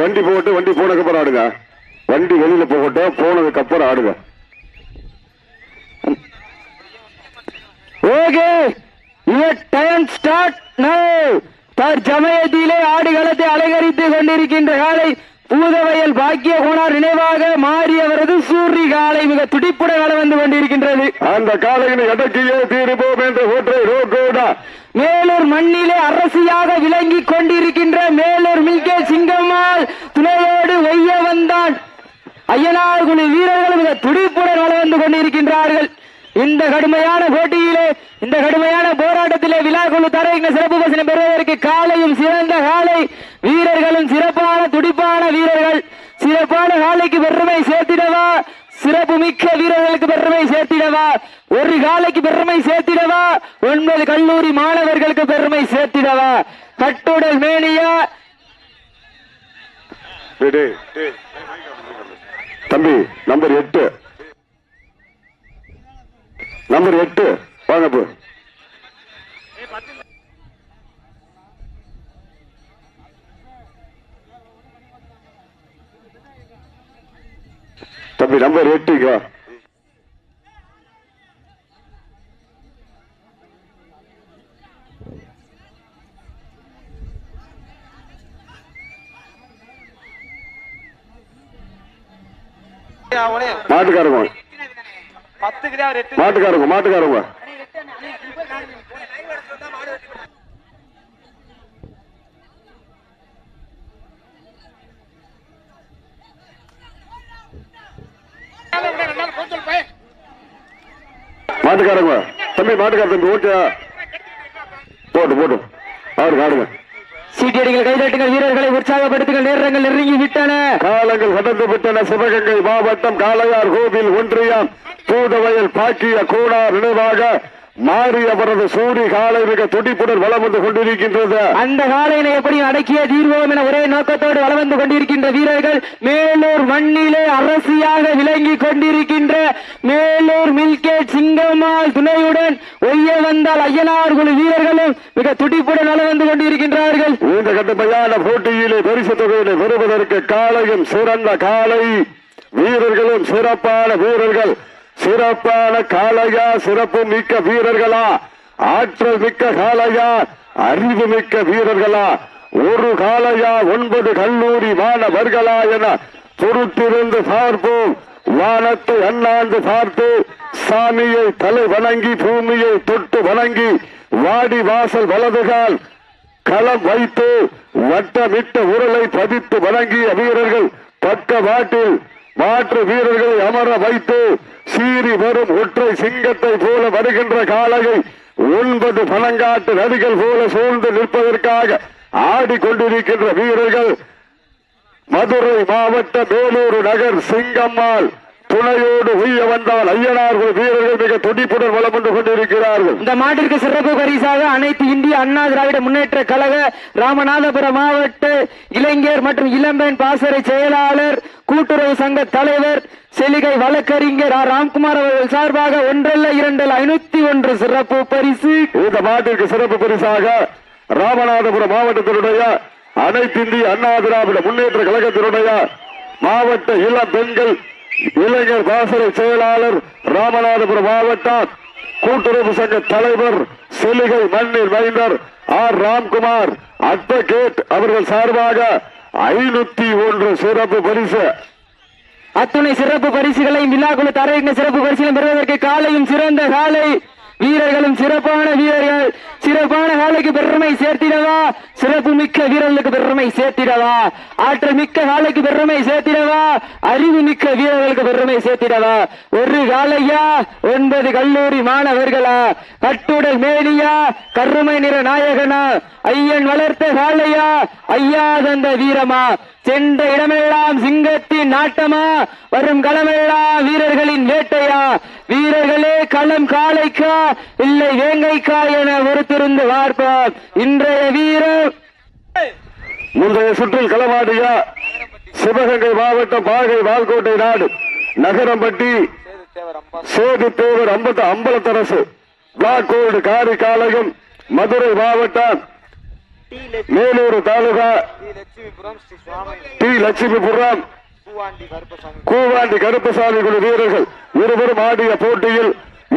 வண்டி போட்டு வண்டி போனதுக்கு அப்புறம் ஆடுங்க. வண்டி வெளியில போகட்டும் போனதுக்கு அப்புறம் ஆடுங்க. ஓகே டைம் ஸ்டார்ட் நவ் தற்சமயத்திலே ஆடுகளத்தை அலங்கரித்து கொண்டிருக்கின்ற காலை பூதவயல் பாக்கிய குணார் நினைவாக மாறியவரது சூரிய காலை மிக துடிப்புடன் வளம் வந்து கொண்டிருக்கின்றது. அந்த காலையினை அடக்கியே தீருவோம் என்று ஒற்றை ரோகோடா. மேலூர் மண்ணிலே அரசியாக விளங்கி கொண்டிருக்கின்ற மேலூர் மில்கே சிங்கம்மாள் துணையோடு ஒய்ய வந்தான். ஐயனார் குழு வீரர்கள் மிக துடிப்புடன் வளர்ந்து கொண்டிருக்கின்றார்கள். இந்த கடுமையான போட்டியிலே இந்த கடுமையான போராட்டத்திலே விழா குழு தரையின சிறப்பு பசனை பெறுவதற்கு காலையும் சிறந்த காலை வீரர்களும் சிறப்பான துடிப்பான வீரர்கள். சிறப்பான காலைக்கு பெருமை சேர்த்திடவா? சிறப்பு மிக்க வீரர்களுக்கு பெருமை சேர்த்திடவா? ஒரு காலைக்கு பெருமை சேர்த்திடவா? ஒன்பது கல்லூரி மாணவர்களுக்கு பெருமை சேர்த்திடவா? கட்டுடல் மேனியா? தம்பி நம்பர் எட்டு. நம்பர் எட்டு. வாங்க தம்பி நம்பர் எட்டுக்கு மாட்டுக்காரங்க. மாட்டுக்காரங்க மாட்டுக்காரங்க தம்பி மாட்டுக்கார தம்பி ஓகே போட்டு போட்டு. அவருக்கு ஆடுங்க. சீட்டியடிகள் கைதட்டுங்கள் வீரர்களை உற்சாகப்படுத்துங்கள் நேரங்கள் நெருங்கி விட்டன. காலங்கள் கடந்து விட்டன சிவகங்கை மாவட்டம் காளையார் கோவில் ஒன்றியம் பூதவயல் பாக்கிய கோடார் நினைவாக மாறி அவரது சூரி காலை மிக துடிப்புடன் வந்து கொண்டிருக்கின்றது. அந்த காலையினை எப்படி அடக்கிய தீர்வோம் என ஒரே நோக்கத்தோடு வலம் வந்து கொண்டிருக்கின்ற வீரர்கள் மேலூர் மண்ணிலே அரசியாக விளங்கி கொண்டிருக்கின்ற மேலூர் மில்கேட் சிங்கம்மாள் துணையுடன் ஒய்ய வந்தால் ஐயனார் குழு வீரர்களும் மிக துடிப்புடன் வந்து கொண்டிருக்கின்றார்கள். இந்த கடுமையான போட்டியிலே பரிசு தொகையினை பெறுவதற்கு காலையும் சிறந்த காலை வீரர்களும் சிறப்பான வீரர்கள். சிறப்பான காளையா சிறப்பு மிக்க வீரர்களா? ஆற்றல் மிக்க காளையா அறிவு மிக்க வீரர்களா? ஒரு காளையா ஒன்பது கல்லூரி மாணவர்களா என பொறுத்திருந்து பார்ப்போம். வானத்தை அண்ணாந்து பார்த்து சாமியை தலை வணங்கி பூமியை தொட்டு வணங்கி வாடி வாசல் வலதுகால் களம் வைத்து வட்டமிட்ட உருளை பதித்து வணங்கிய வீரர்கள் பக்க வாட்டில் மாற்று வீரர்களை அமர வைத்து சீறி வரும் ஒற்றை சிங்கத்தை போல வருகின்ற காலையை ஒன்பது பழங்காட்டு நதிகள் போல சூழ்ந்து நிற்பதற்காக ஆடிக்கொண்டிருக்கின்ற வீரர்கள் மதுரை மாவட்ட மேலூர் நகர் சிங்கம்மாள் துணையோடு உய்ய வந்தால் ஐயனார்கள் வீரர்கள் மிக துடிப்புடன் வலம் வந்து கொண்டிருக்கிறார்கள். இந்த மாட்டிற்கு சிறப்பு பரிசாக அனைத்து இந்திய அண்ணா திராவிட முன்னேற்ற கழக ராமநாதபுரம் மாவட்ட இளைஞர் மற்றும் இளம்பெண் பாசறை செயலாளர் கூட்டுறவு சங்க தலைவர் செலிகை வழக்கறிஞர் ஆர். ராம்குமார் அவர்கள் சார்பாக ஒன்றல்ல இரண்டல்ல ஐநூத்தி ஒன்று சிறப்பு பரிசு. இந்த மாட்டிற்கு சிறப்பு பரிசாக ராமநாதபுரம் மாவட்டத்தினுடைய அனைத்து இந்திய அண்ணா திராவிட முன்னேற்ற கழகத்தினுடைய மாவட்ட இளம் பெண்கள் இளைஞர் பாசறை செயலாளர் ராமநாதபுரம் மாவட்டம். கூட்டுறவு சங்க தலைவர் செலிகை மண்ணில் மைந்தர் ஆர். ராம்குமார். அட்வொகேட் அவர்கள் சார்பாக ஐநூத்தி ஒன்று சிறப்பு பரிசு. அத்துணை சிறப்பு பரிசுகளை விழாக்குழு தரையின சிறப்பு பரிசுகளை பெறுவதற்கு காலையும் சிறந்த காலை வீரர்களும் சிறப்பான வீரர்கள். சிறப்பான காலைக்கு பெருமை சேர்த்திடவா? சிறப்பு மிக்க வீரர்களுக்கு பெருமை சேர்த்திடவா? ஆற்றல் மிக்க காலைக்கு பெருமை சேர்த்திடவா? அறிவு மிக்க வீரர்களுக்கு பெருமை சேர்த்திடவா? ஒரு காலையா ஒன்பது கல்லூரி மாணவர்களா? கட்டுடல் மேலியா கருமை நிற நாயகனா? ஐயன் வளர்த்த காலையா ஐயா தந்த வீரமா? சென்ற இடமெல்லாம் சிங்கத்தின் நாட்டமா? வரும் களமெல்லாம் வீரர்களின் வேட்டையா? வீரர்களே களம் காளைக்கா? இல்லை வேங்கைக்கா என ஒருத்திருந்து பார்ப்போம் இன்றைய வீரர் முந்தைய சுற்றில் களமாடியா சிவகங்கை மாவட்டம் பாகை வால்கோட்டை நாடு நகரம்பட்டி சேது தேவர் அம்பத்த அம்பலத்தரசு பிளாக் கோல்டு காலகம் மதுரை மாவட்டம் மேலூர் தாலுகா டி லட்சுமிபுரம். கூவாண்டி கருப்பசாமி. குழு வீரர்கள் இருவரும் ஆடிய போட்டியில்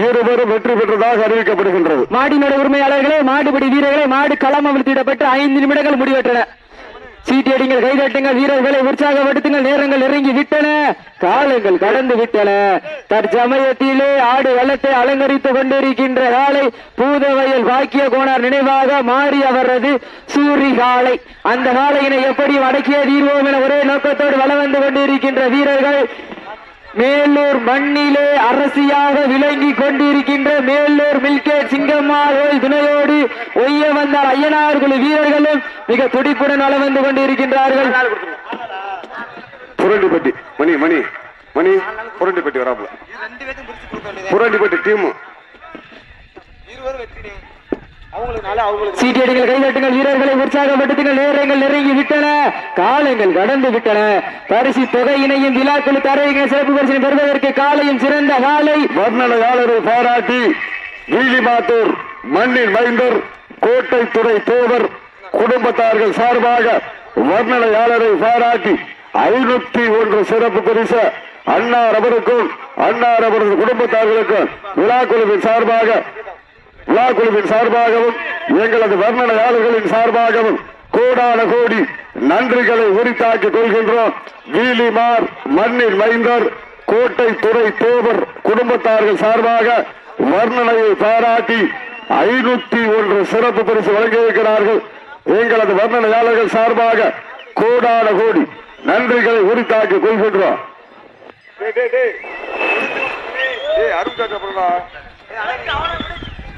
இருவரும் வெற்றி பெற்றதாக அறிவிக்கப்படுகின்றது. மாடினோட உரிமையாளர்களே மாடுபிடி வீரர்களே மாடு களம் அவிழ்த்திடப்பட்டு ஐந்து நிமிடங்கள் முடிவெற்றன. சீட்டியடிங்கள் கைதட்டுங்கள் வீரர்களை உற்சாகப்படுத்துங்கள். நேரங்கள் நெருங்கி விட்டன. காலங்கள் கடந்து விட்டன. தற்சமயத்திலே ஆடு வளத்தை அலங்கரித்துக் கொண்டிருக்கின்ற காலை பூதவயல் பாக்கிய கோணார் நினைவாக மாறி அவரது சூரி காலை. அந்த காலையினை எப்படி அடக்கிய தீர்வோம் என ஒரே நோக்கத்தோடு வலம் வந்து கொண்டிருக்கின்ற வீரர்கள் மேலூர் மண்ணிலே அரசியாக விளங்கி கொண்டிருக்கின்ற மேலூர் மில்கேட் சிங்கம்மா கோயில் துணையோடு ஒய்ய வந்த ஐயனார் குழு வீரர்களும் மிக துடிப்புடன் வந்து கொண்டிருக்கின்றார்கள். புரண்டிப்பட்டி மணி மணி மணி புரண்டிப்பட்டி வராப்புல. ரெண்டு பேரும் பிரிச்சு கொடுக்க வேண்டியது புரண்டிப்பட்டி டீம். சீட்டியடிகள் கைதட்டுங்கள் வீரர்களை உற்சாகப்படுத்துங்கள் நேரங்கள் நெருங்கி விட்டன. காலங்கள் கடந்து விட்டன. பரிசு தொகையினையும் விழாக்குழு தரையின சிறப்பு பரிசு பெறுவதற்கு காலையும் சிறந்த காலை. வர்ணனையாளரை பாராட்டி வீலிமாத்தூர் மண்ணின் மைந்தர் கோட்டை துறை தேவர் குடும்பத்தார்கள் சார்பாக வர்ணனையாளரை பாராட்டி ஐநூத்தி ஒன்று சிறப்பு பரிசு அன்னார் அவருக்கும் அன்னார் அவரது குடும்பத்தார்களுக்கும் விழாக்குழுவின் சார்பாக விழாக்குழுவின் சார்பாகவும் எங்களது வர்ணனையாளர்களின் சார்பாகவும் கோடான கோடி நன்றிகளை உரித்தாக்கிக் கொள்கின்றோம். வீலிமார் மண்ணின் மைந்தர் கோட்டை துறை தேவர் குடும்பத்தார்கள் சார்பாக வர்ணனையை பாராட்டி ஐநூத்தி ஒன்று சிறப்பு பரிசு வழங்கியிருக்கிறார்கள். எங்களது வர்ணனையாளர்கள் சார்பாக கோடான கோடி நன்றிகளை உரித்தாக்கிக் கொள்கின்றோம்.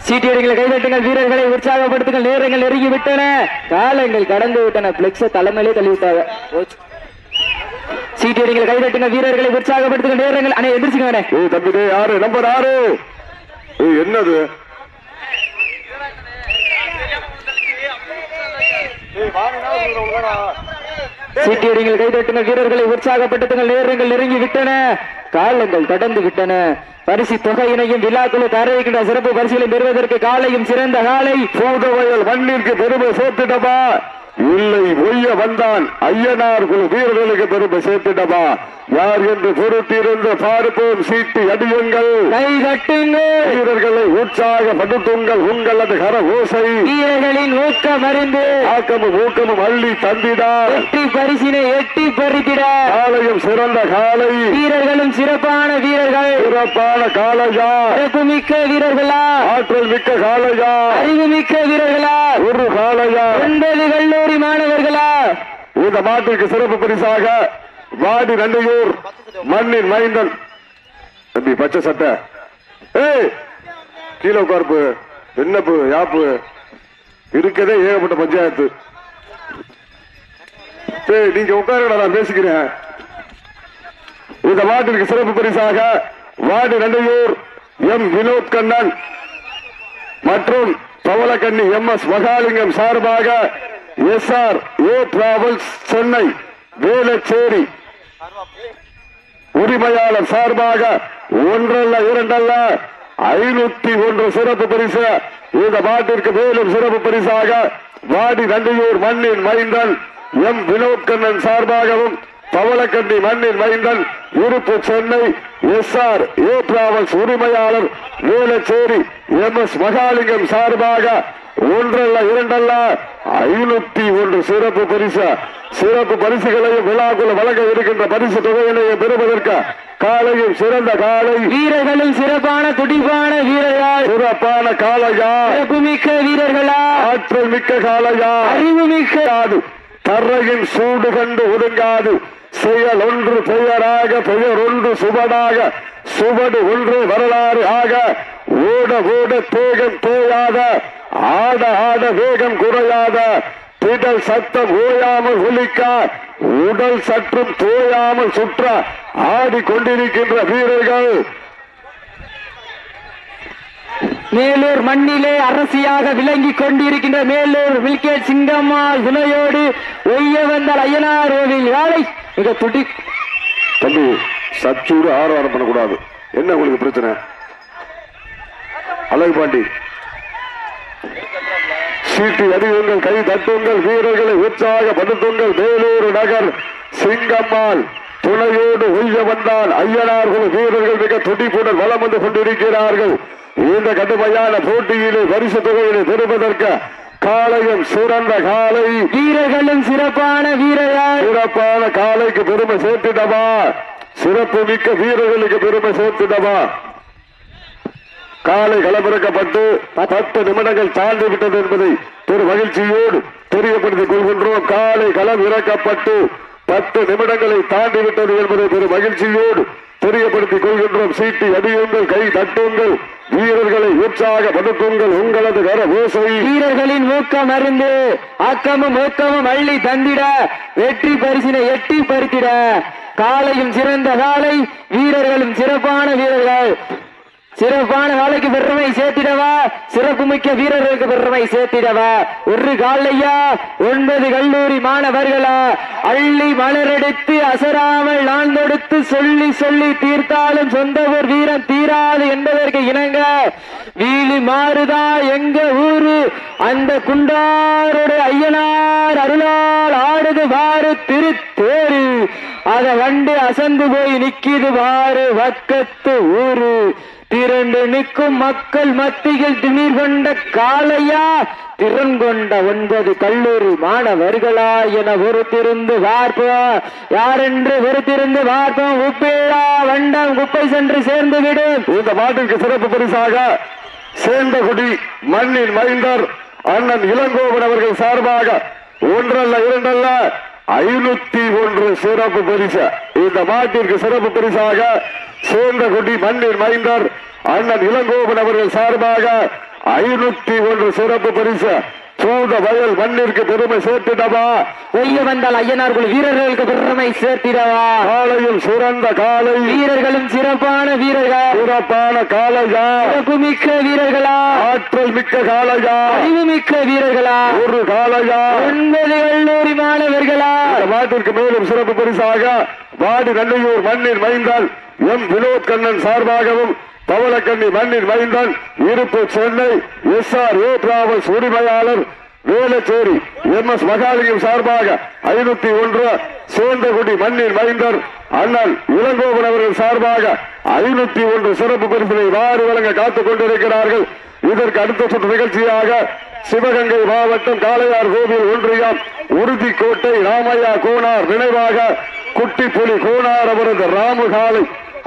சீட்டியடிகளை கைதட்டுங்கள் வீரர்களை உற்சாகப்படுத்துங்கள் நேரங்கள் நெருங்கி விட்டன காலங்கள் கடந்து விட்டன பிளெக்ஸ தலைமையிலே தள்ளி விட்டாங்க போச்சு. சீட்டியடிகளை கைதட்டுங்கள் வீரர்களை உற்சாகப்படுத்துங்கள் நேரங்கள் அண்ணே எந்திரிச்சுங்க அண்ணே. ஏய் தம்பி டேய், யாரு? நம்பர் ஆறு. என்னது? சீட்டியடிகள் கைதட்டுங்கள் வீரர்களை உற்சாகப்படுத்துங்கள் நேரங்கள் நெருங்கி விட்டன காலங்கள் தொடர்ந்து விட்டன. பரிசு தொகையினையும் விழாக்குழு தரவிக்கின்ற சிறப்பு பரிசுகளை பெறுவதற்கு காலையும் சிறந்த காலை. சோதவர்கள் மண்ணிற்கு பெருமை சேர்த்துட்டமா இல்லை ஒய்ய வந்தான். ஐயனார் குழு வீரர்களுக்கு பெருமை சேர்த்துட்டமா யார் என்று பொறுத்திருந்து பார்ப்போம். சீட்டு அடியுங்கள். கை தட்டுங்கள் வீரர்களை உற்சாகப்படுத்துங்கள். உங்களது கர ஓசை. வீரர்களின் ஊக்கம் அறிந்து ஆக்கமும் ஊக்கமும் அள்ளி தந்திடா. வெற்றி பரிசினை எட்டி பறித்திட. காலையும் சிறந்த காலை. வீரர்களும் சிறப்பான வீரர்கள். சிறப்பான காலையா சிறப்புமிக்க வீரர்களா. ஆற்றல் மிக்க காலையா அறிவுமிக்க வீரர்களா. ஒரு காலையா ஒன்பது கல்லூரி மாணவர்களா. இந்த மாட்டிற்கு சிறப்பு பரிசாக வாடி நண்டையூர் மண்ணின் மைந்தன். தம்பி பச்சை சட்டை. ஏய் கீழே உட்கார்ப்பு என்னப்பு யாப்பு. இருக்கதே ஏகப்பட்ட பஞ்சாயத்து. ஏய் நீங்க உட்காருங்கடா நான் பேசிக்கிறேன். இந்த மாட்டிற்கு சிறப்பு பரிசாக வாடி நண்டையூர் எம் வினோத் கண்ணன் மற்றும் பவளக்கண்ணி எம் எஸ் மகாலிங்கம் சார்பாக SR A travels Chennai Velachery உரிமையாளர் சார்பாக ஒன்றல்ல இரண்டல்ல ஐநூத்தி ஒன்று சிறப்பு பரிசு. இந்த மாட்டிற்கு மேலும் சிறப்பு பரிசாக வாடி நந்தியூர் மண்ணின் மைந்தன் எம் வினோத் கண்ணன் சார்பாகவும் பவளக்கண்டி மண்ணின் மைந்தன் இருப்பு Chennai S R A travels உரிமையாளர் வேலச்சேரி எம் எஸ் மகாலிங்கம் சார்பாக ஒன்றல்ல இரண்டல்ல. ஐநூத்தி ஒன்று சிறப்பு பரிசு. சிறப்பு பரிசுகளையும் விழாக்குள்ள வழங்க இருக்கின்ற பரிசு தொகையினையும் பெறுவதற்கு காலையும் சிறந்த காலை. வீரர்களும் சிறப்பான துடிப்பான வீரர்கள்? சிறப்பான காலையா சிறப்புமிக்க வீரர்களா? ஆற்றல் மிக்க காலையா அறிவுமிக்க ஒடுங்காது தரையின் சூடு கண்டு ஒடுங்காது செயல் ஒன்று பெயராக பெயர் ஒன்று சுவடாக. சுவடு ஒன்று வரலாறு ஆக ஓட ஓட தேகம் தேயாத ஆட ஆட வேகம் குறையாத திடல் சத்தம் ஓயாமல் ஒலிக்க உடல் சற்றும் தோயாமல் சுற்ற ஆடிக்கொண்டிருக்கின்ற வீரர்கள். மேலூர் மண்ணிலே அரசியாக விளங்கி கொண்டிருக்கின்ற மேலூர் மில்கேட் சிங்கம்மா துணையோடு ஒய்ய வந்தால் ஐயனார் கோவில். வேலை மிக துடி தம்பி சச்சூடு ஆரவாரம் பண்ணக்கூடாது. என்ன உங்களுக்கு பிரச்சனை? அழகு பாண்டி. சீட்டி அடியுங்கள் கை தட்டுங்கள் வீரர்களை உற்சாகப்படுத்துங்கள். வேலூர் நகர் சிங்கம்மாள் துணையோடு ஒய்ய வந்தால் ஐயனார்கள் வீரர்கள் மிக துடிப்புடன் வலம் வந்து கொண்டிருக்கிறார்கள். இந்த கடுமையான போட்டியிலே பரிசு தொகையிலே பெறுவதற்கு காளையும் சிறந்த காலை வீரர்களும் சிறப்பான வீரர்கள். சிறப்பான காலைக்கு பெருமை சேர்த்திடவா? சிறப்பு மிக்க வீரர்களுக்கு பெருமை சேர்த்திடவா? காலை களமிறக்கப்பட்டு பத்து. நிமிடங்கள் தாண்டி விட்டது என்பதை பெரு மகிழ்ச்சியோடு தெரியப்படுத்திக் கொள்கின்றோம். காலை களம் இறக்கப்பட்டு பத்து நிமிடங்களை தாண்டி விட்டது என்பதை பெரு மகிழ்ச்சியோடு தெரியப்படுத்திக் கொள்கின்றோம். சீட்டி அடியுங்கள் கை தட்டுங்கள் வீரர்களை உற்சாகப்படுத்துங்கள் உங்களது கர ஓசை வீரர்களின் ஊக்கம் அறிந்து ஆக்கமும் ஊக்கமும் அள்ளி தந்திட. வெற்றி பரிசினை எட்டி பறித்திட. காலையும் சிறந்த காலை வீரர்களும் சிறப்பான வீரர்கள். சிறப்பான வேலைக்கு பெருமை சேர்த்திடவா? சிறப்பு மிக்க வீரர்களுக்கு பெருமை சேர்த்திடவா? ஒரு காலையா? ஒன்பது கல்லூரி மாணவர்களா? அள்ளி மலரெடுத்து அசராமல் நான் சொல்லி சொல்லி தீர்த்தாலும் சொந்த ஊர் வீரம் தீராது என்பதற்கு இணங்க வீழி மாறுதா? எங்க ஊரு? அந்த குண்டாருடைய ஐயனார் அருளால் ஆடுது பாரு திருத்தேரு. அத வண்டு அசந்து போய் நிக்கிது பாரு வக்கத்து ஊரு. திரண்டு நிற்கும் மக்கள் மத்தியில் திமிர் கொண்ட காளையா? திறன் கொண்ட ஒன்பது கல்லூரி மாணவர்களா என ஒருத்திருந்து பார்ப்போம். யாரென்று ஒருத்திருந்து பார்ப்போம்? உப்பேடா வண்டம் குப்பை சென்று சேர்ந்து விடும். இந்த மாட்டிற்கு சிறப்பு பரிசாக சேந்தகுடி மண்ணின் மைந்தர் அண்ணன் இளங்கோவன் அவர்கள் சார்பாக ஒன்றல்ல இரண்டல்ல ஐநூத்தி ஒன்று சிறப்பு பரிசு. இந்த மாட்டிற்கு சிறப்பு பரிசாக சேந்தகுடி மண்ணின் மைந்தர் அண்ணன் இளங்கோபன் அவர்கள் சார்பாக ஐநூத்தி ஒன்று சிறப்பு பரிசு. சூத வயல் மண்ணிற்கு பெருமை சேர்த்திடவா? ஒய்ய வந்தால் ஐயனார்கள் வீரர்களுக்கு பெருமை சேர்த்திடவா? காலையில் சிறந்த காலை வீரர்களும் சிறப்பான வீரர்கள்? சிறப்பான காலையா சிறப்பு மிக்க வீரர்களா? ஆற்றல் மிக்க காலையா அறிவு மிக்க வீரர்களா? ஒரு காலையா ஒன்பது கல்லூரி மாணவர்களா? மாட்டிற்கு மேலும் சிறப்பு பரிசாக வாடி நன்னையூர் மண்ணின் மைந்தன் எம் வினோத் கண்ணன் சார்பாகவும் பவளக்கண்ணி மண்ணின் மைந்தன் இருப்பு Chennai S R A travels உரிமையாளர் வேலச்சேரி எம் எஸ் மகாலிங்கம் சார்பாக ஐநூத்தி ஒன்று சேந்தகுடி மண்ணின் மைந்தர் அண்ணன் இளங்கோவன் அவர்கள் சார்பாக ஐநூத்தி ஒன்று சிறப்பு பரிசினை வாரி வழங்க காத்துக் கொண்டிருக்கிறார்கள். இதற்கு அடுத்த சுற்று நிகழ்ச்சியாக சிவகங்கை மாவட்டம் காளையார் கோவில் ஒன்றியம் உறுதிக்கோட்டை ராமையா கோனார் நினைவாக குட்டி புலி கோனார் அவரது ராமு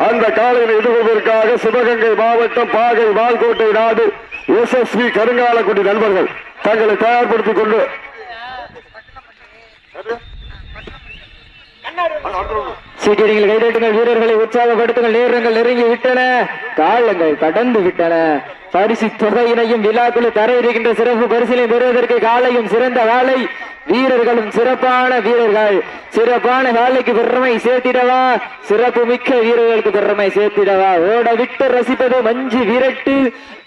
அந்த காலையில் எதிர்கொள்வதற்காக சிவகங்கை மாவட்டம் பாகை வால்கோட்டை நாடு எஸ் எஸ் கருங்காலக்குடி நண்பர்கள். தங்களை தயார்படுத்திக் கொண்டு சீக்கிரங்கள் கைதட்டுங்கள் வீரர்களை உற்சாகப்படுத்துங்கள் நேரங்கள் நெருங்கி விட்டன காலங்கள் கடந்து விட்டன. பரிசு தொகையினையும் விழாக்குழு தர இருக்கின்ற சிறப்பு பரிசிலையும் பெறுவதற்கு காலையும் சிறந்த வாழை. வீரர்களும் சிறப்பான வீரர்கள். சிறப்பான காலைக்கு பெருமை சேர்த்திடவா? சிறப்பு மிக்க வீரர்களுக்கு பெருமை சேர்த்திடவா? ஓட விட்டு ரசிப்பது மஞ்சு விரட்டு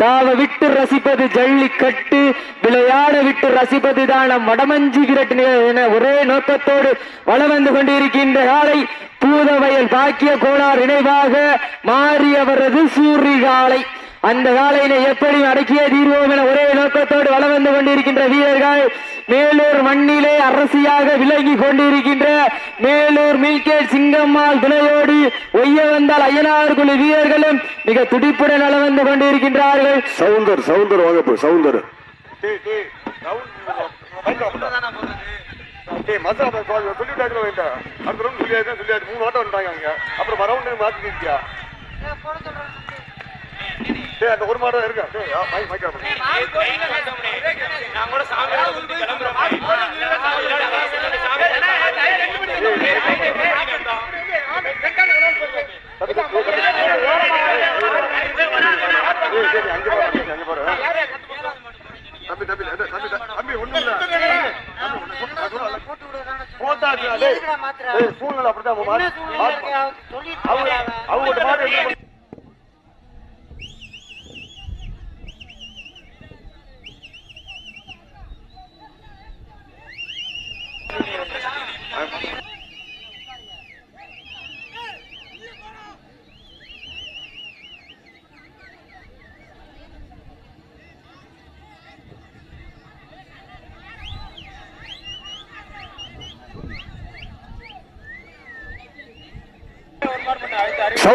தாவ விட்டு ரசிப்பது ஜல்லிக்கட்டு விளையாட விட்டு ரசிப்பது தான் நம் மடமஞ்சு விரட்டு என ஒரே நோக்கத்தோடு வளம் வந்து கொண்டிருக்கின்ற காலை. பூதவயல் பாக்கிய கோளார் நினைவாக மாறியவரது சூரி காலை. அந்த காலையினை எப்படி அடக்கிய தீர்வோம் என ஒரே நோக்கத்தோடு வளம் வந்து கொண்டிருக்கின்ற வீரர்கள் மேலூர் மண்ணிலே அரசியாக விளங்கி கொண்டிருக்கின்ற மேலூர் மில்கேட் சிங்கம்மாள் துணையோடு ஒய்ய வந்தால் ஐயனார் குழு வீரர்களும் மிக துடிப்புடன் வளம் வந்து கொண்டிருக்கின்றார்கள். சவுந்தர் சவுந்தர் வாங்க போ சவுந்தர். டேய் டேய் ரவுண்ட் பைக் அப்படி டேய் அடுத்த சொல்லியாச்சு? சொல்லியாச்சு மூணு வாட்டம் வந்துட்டாங்க அங்க அப்புறம் ரவுண்ட் மாத்தி நிற்கியா டேய் அந்த ஒரு மாடம் இருக்கா? டேய் மைக் மைக் ஆஃப் பண்ணு பாரு. தம்பி தம்பி இல்ல, தம்பி தம்பி ஒண்ணும் இல்ல டேய் சூழ்நிலை அப்படிதான் அவங்க அவங்க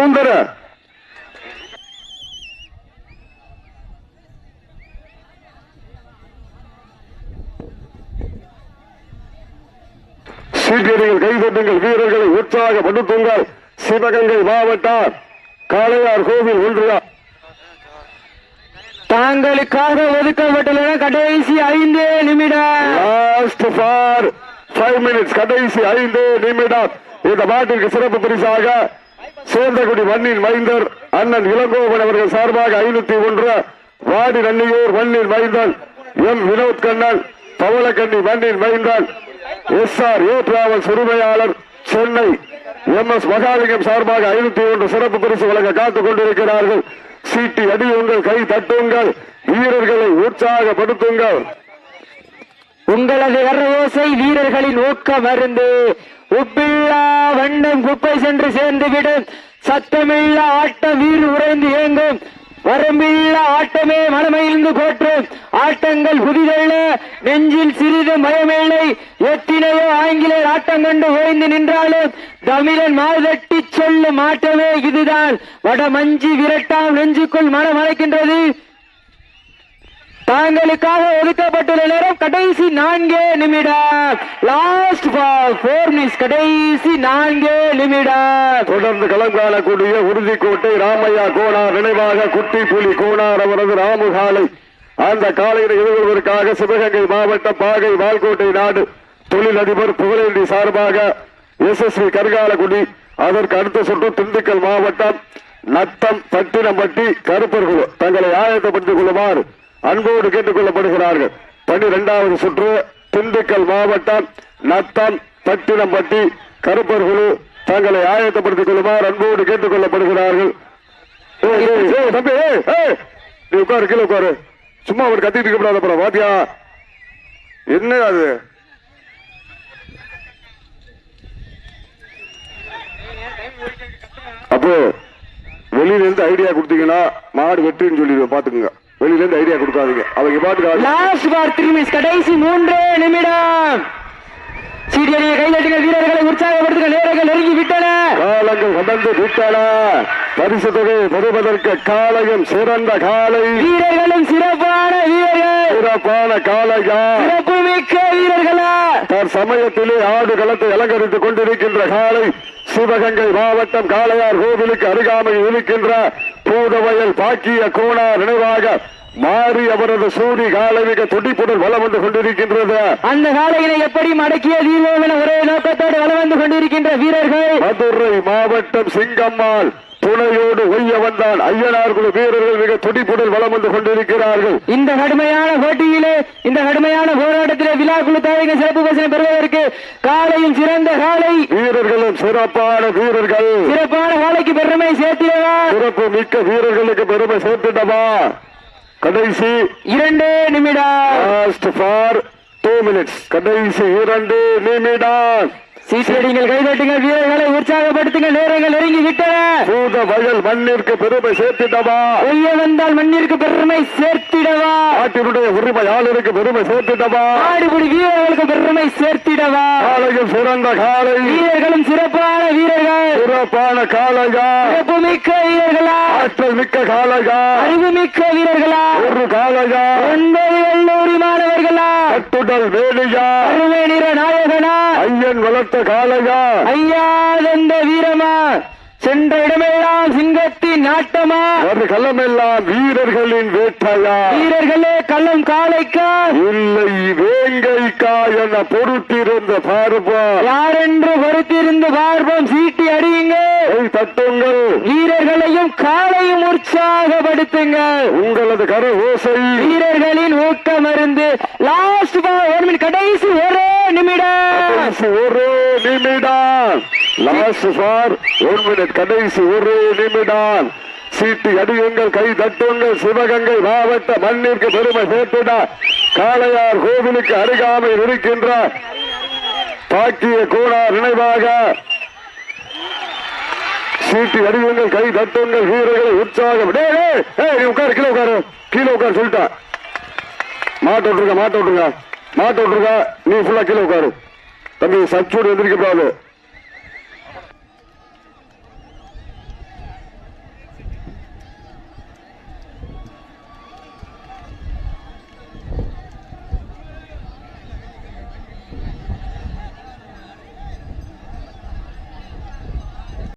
சவுந்தர சீட்டியடிகள் கைதட்டுங்கள் வீரர்களை உற்சாகப்படுத்துங்கள் சிவகங்கை மாவட்டம் காளையார் கோவில் ஒன்றியா தாங்களுக்காக ஒதுக்கப்பட்டுள்ள கடைசி ஐந்து நிமிடம். லாஸ்ட் ஃபார் ஃபைவ் மினிட்ஸ் கடைசி ஐந்து நிமிடம். இந்த மாட்டிற்கு சிறப்பு பரிசாக சேர்ந்தகுடி மண்ணின் மைந்தர் அண்ணன் இளங்கோவன் அவர்கள் சார்பாக ஐநூத்தி ஒன்று வாடி நன்னியூர் மண்ணின் மைந்தன் எம் வினோத் கண்ணன் பவளக்கண்ணி மண்ணின் மைந்தன் எஸ் ஆர் ஏ டிராவல்ஸ் உரிமையாளர் சென்னை எம் எஸ் மகாலிங்கம் சார்பாக ஐநூத்தி ஒன்று சிறப்பு பரிசு வழங்க காத்துக் கொண்டிருக்கிறார்கள். சீட்டி அடியுங்கள் கை தட்டுங்கள் வீரர்களை உற்சாகப்படுத்துங்கள். உங்களது ஓசை வீரர்களின் ஊக்கம் அருந்து உப்பில்லா வண்டம் குப்பை சென்று சேர்ந்து விடும் சத்தமில்லா ஆட்டம் வீர் உறைந்து இயங்கும் வரம்பில்லா ஆட்டமே மனமையிலிருந்து போற்றும் ஆட்டங்கள் புதிதல்ல. நெஞ்சில் சிறிது பயமில்லை. எத்தினையோ ஆங்கிலேயர் ஆட்டம் கண்டு ஓய்ந்து நின்றாலும் தமிழன் மாதட்டி சொல்லும் ஆட்டமே இதுதான். வட மஞ்சி விரட்டாம் நெஞ்சுக்குள் மனம் அழைக்கின்றது தாங்களுக்காக ஒதுக்கப்பட்டுள்ள நேரம் கடைசி நான்கே நிமிடம். லாஸ்ட் ஃபோர் மினிட்ஸ் கடைசி நான்கே நிமிடம். தொடர்ந்து களம் காணக்கூடிய உறுதிக்கோட்டை ராமையா கோனார் நினைவாக குட்டி புலி கோனார் அவரது ராமுகாலை. அந்த காலையில் எதிர்கொள்வதற்காக சிவகங்கை மாவட்டம் பாகை வால்கோட்டை நாடு. தொழிலதிபர் புகழேந்தி சார்பாக எஸ்எஸ்வி கருகாலகுடி அதற்கு அடுத்த சுற்று திண்டுக்கல் மாவட்டம் நத்தம் பட்டினம்பட்டி கருப்பர்கள் தங்களை ஆயத்தப்படுத்திக் கொள்ளுமாறு அன்போடு கேட்டுக் கொள்ளப்படுகிறார்கள் பனிரெண்டாவது சுற்று திண்டுக்கல் மாவட்டம் நத்தம் பட்டினம்பட்டி கருப்பர்கள் தங்களை ஆயத்தப்படுத்திக் கொள்ளுமாறு அன்போடு கேட்டுக் கொள்ளப்படுகிறார்கள் தம்பி நீ உட்காரு கீழே உட்காரு. சும்மா அவர் கத்திட்டு இருக்கப்படாத கூடாது அப்புறம் வாத்தியா? என்ன அது? அப்போ வெளியில இருந்து ஐடியா கொடுத்தீங்கன்னா மாடு வெட்டுன்னு சொல்லிடுவேன் பாத்துக்கோங்க வெளியில இருந்து ஐடியா கொடுக்காதீங்க. அவங்க ஆடி- லாஸ்ட் ஃபார் த்ரீ மினிட்ஸ் கடைசி மூன்றே நிமிடம். சீடியடிய கைதட்டுங்கள் வீரர்களை உற்சாகப்படுத்துங்கள் நேரங்கள் நெருங்கி விட்டன. காலங்கள் கடந்து விட்டன. பரிசு தொகை பெறுவதற்கு காலையும் சிறந்த காலை. வீரர்களும் சிறப்பான வீரர்கள். சிறப்பான காளையா சிறப்பு மிக்க வீரர்களா தற்சமயத்திலே ஆடு களத்தை அலங்கரித்துக் கொண்டிருக்கின்ற காலை சிவகங்கை மாவட்டம் காளையார் கோவிலுக்கு அருகாமையில் இருக்கின்ற பூதவயல் பாக்கிய கோணார் நினைவாக மாறி அவரது சூரி காலை மிக துடிப்புடன் வலம் வந்து கொண்டிருக்கின்றது. அந்த காலையினை எப்படி மடக்கிய தீர்வோம் என ஒரே நோக்கத்தோடு வலம் வந்து கொண்டிருக்கின்ற வீரர்கள்? மதுரை மாவட்டம் சிங்கம்மாள். துணையோடு ஒய்ய வந்தான் ஐயனார் குழு வீரர்கள் மிக துடிப்புடன் வலம் வந்து கொண்டிருக்கிறார்கள். இந்த கடுமையான போட்டியிலே இந்த கடுமையான போராட்டத்திலே விழா குழு தாயக சிறப்பு பரிசனை பெறுவதற்கு காலையும் சிறந்த காலை. வீரர்களும் சிறப்பான வீரர்கள். சிறப்பான காலைக்கு பெருமை சேர்த்திடவா? சிறப்பு மிக்க வீரர்களுக்கு பெருமை சேர்த்துட்டவா கடைசி இரண்டே நிமிடம். லாஸ்ட் ஃபார் டூ மினிட்ஸ் கடைசி இரண்டு நிமிடம். சீட்டடிங்கள் கைதட்டுங்கள் வீரர்களை உற்சாகப்படுத்துங்கள் நேரங்கள் நெருங்கி விட்டன பூத வயல் மண்ணிற்கு பெருமை சேர்த்திட்டவா ஒய்ய வந்தால் மண்ணிற்கு பெருமை சேர்த்திடவா? நாட்டினுடைய உரிமையாளருக்கு பெருமை சேர்த்திட்டவா ஆடுபுடி வீரர்களுக்கு பெருமை சேர்த்திடவா? காலையில் சிறந்த காலை வீரர்களும் சிறப்பான வீரர்கள். சிறப்பான காளையா? சிறப்பு மிக்க வீரர்களா? ஆற்றல் மிக்க காளையா? அறிவு மிக்க வீரர்களா? ஒரு காளையா? ஒன்பது கல்லூரி மாணவர்களா? கட்டுடல் வேலியா? அருமை நிற நாயகனா? ஐயன் வளர்த்த காளையா? ஐயா தந்த வீரமா? சென்ற இடமெல்லாம் சிங்கத்தின் நாட்டமா? ஒரு களமெல்லாம் வீரர்களின் வேட்டையா வீரர்களே கள்ளம் காளைக்கா? இல்லை வேங்கைக்கா என பொறுத்திருந்த பார்ப்பா யாரென்று பொறுத்திருந்து பார்ப்போம் சீட்டி அடியுங்க. கை தட்டுங்கள். வீரர்களையும் காலையும் உற்சாகப்படுத்துங்கள் உங்களது கர ஓசை. வீரர்களின் ஊக்க மருந்து லாஸ்ட் ஒரு மினிட் கடைசி ஒரே நிமிடம். ஒரு நிமிடம். லாஸ்ட் ஃபார் ஒன் மினிட் கடைசி ஒரு நிமிடம். சீட்டு அடியுங்கள் கை தட்டுங்கள். சிவகங்கை மாவட்ட மண்ணிற்கு பெருமை சேர்த்திட காளையார் கோவிலுக்கு அருகாமையில் இருக்கின்ற பாக்கிய கோடார் நினைவாக சீட்டு அடிவுங்கள் கை தட்டுங்கள் வீரர்களை உற்சாகம். உட்காரு கீழே உட்காரு. கீழே உட்காரு சொல்லிட்டேன் மாட்ட விட்டுருங்க மாட்ட விட்டுருங்க. மாட்ட விட்டுருங்க நீ ஃபுல்லா கீழே உட்காரு. தம்பி சச்சோடு எந்திரிக்கப்படாது